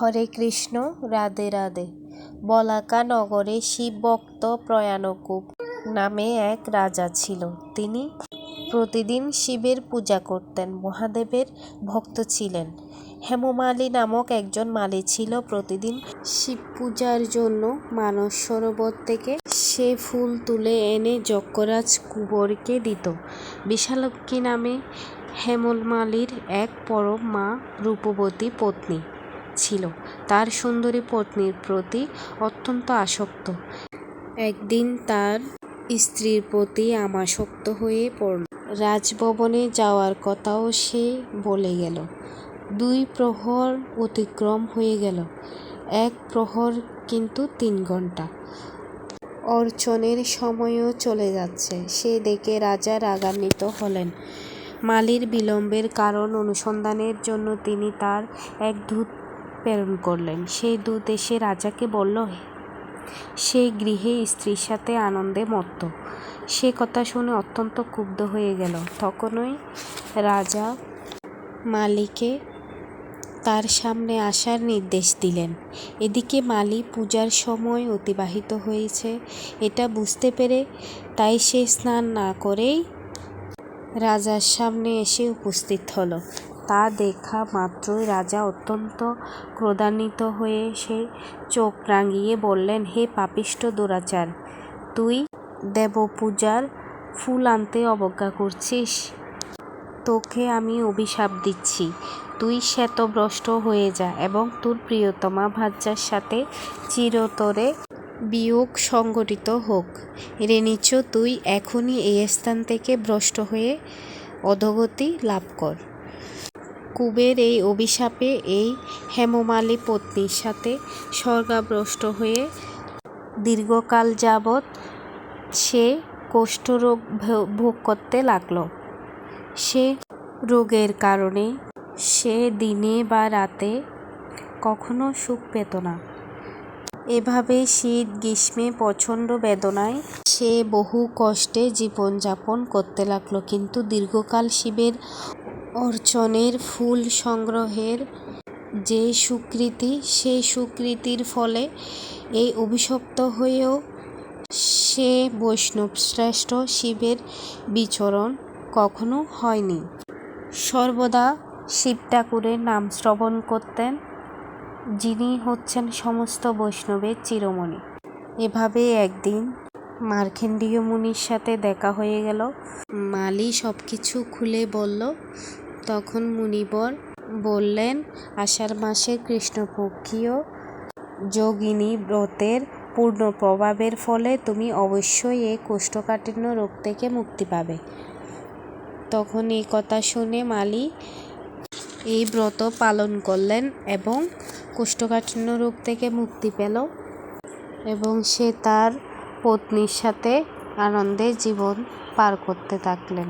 হরে কৃষ্ণ, রাধে রাধে। বলাকা নগরে শিবভক্ত প্রয়াণকুপ নামে এক রাজা ছিল। তিনি প্রতিদিন শিবের পূজা করতেন। মহাদেবের ভক্ত ছিলেন। হেমমালী নামক একজন মালী ছিল। প্রতিদিন শিব পূজার জন্য মানস সরোবর থেকে সে ফুল তুলে এনে যজ্ঞরাজ কুবরকে দিত। বিশালক্ষী নামে হেমলমালীর এক পরম মা রূপবতী পত্নী। ছিল। তার সুন্দরী পত্নীর প্রতি অত্যন্ত আসক্ত। একদিন তার স্ত্রীর প্রতি আমাসক্ত হয়ে পড়ল। রাজভবনে যাওয়ার কথাও সে বলে গেল। দুই প্রহর অতিক্রম হয়ে গেল। এক প্রহর কিন্তু তিন ঘণ্টা অর্চনের সময়ও চলে যাচ্ছে। সে দেখে রাজা রাগান্বিত হলেন। মালির বিলম্বের কারণ অনুসন্ধানের জন্য তিনি তার এক দূত প্রেরণ করলেন। সেই দূত এসে রাজাকে বলল, সেই গৃহে স্ত্রীর সাথে আনন্দে মত্ত। সে কথা শুনে অত্যন্ত ক্ষুব্ধ হয়ে গেল। তখনই রাজা মালিকে তার সামনে আসার নির্দেশ দিলেন। এদিকে মালি পূজার সময় অতিবাহিত হয়েছে। এটা বুঝতে পেরে তাই সে স্নান না করেই রাজার সামনে এসে উপস্থিত হলো। তা দেখা মাত্রই রাজা অত্যন্ত ক্রোধান্বিত হয়ে সে চোখ রাঙিয়ে বললেন, হে পাপিষ্ট দুরাচার, তুই দেবপূজার ফুল আনতে অবজ্ঞা করছিস? তোকে আমি অভিশাপ দিচ্ছি। তুই শ্বেতভ্রষ্ট হয়ে যা এবং তোর প্রিয়তমা ভাজ্যার সাথে চিরতরে বিয়োগ সংগঠিত হোক। রেনিচ তুই এখনই এই স্থান থেকে ভ্রষ্ট হয়ে অধগতি লাভ কর। কুবের এই অভিশাপে এই হেমমালী পত্নীর সাথে স্বর্গাভ্রষ্ট হয়ে দীর্ঘকাল যাবৎ সে কুষ্ঠরোগ ভোগ করতে লাগল। সে রোগের কারণে সে দিনে বা রাতে কখনো সুখ পেত না। এভাবে শীত, গ্রীষ্মে প্রচণ্ড বেদনায় সে বহু কষ্টে জীবনযাপন করতে লাগল, কিন্তু দীর্ঘকাল শিবের অর্চনের ফুল সংগ্রহের যে সুকৃতি সেই সুকৃতির ফলে এই অভিশপ্ত হয়েও সে বৈষ্ণব শ্রেষ্ঠ শিবের বিচরণ কখনো হয়নি। সর্বদা শিব ঠাকুরের নাম শ্রবণ করতেন, যিনি হচ্ছেন সমস্ত বৈষ্ণবের চিরমণি। এভাবে একদিন মার্কেন্ডীয় মুনির সাথে দেখা হয়ে গেল। মালি সব কিছু খুলে বলল। তখন মুনিবর বললেন, আষাঢ় মাসের কৃষ্ণপক্ষীয় যোগিনী ব্রতের পূর্ণ প্রভাবের ফলে তুমি অবশ্যই এই কোষ্ঠকাঠিন্য রোগ থেকে মুক্তি পাবে। তখন এই কথা শুনে মালি এই ব্রত পালন করলেন এবং কোষ্ঠকাঠিন্য রোগ থেকে মুক্তি পেল এবং সে তার পত্নীর সাথে আনন্দে জীবন পার করতে থাকলেন।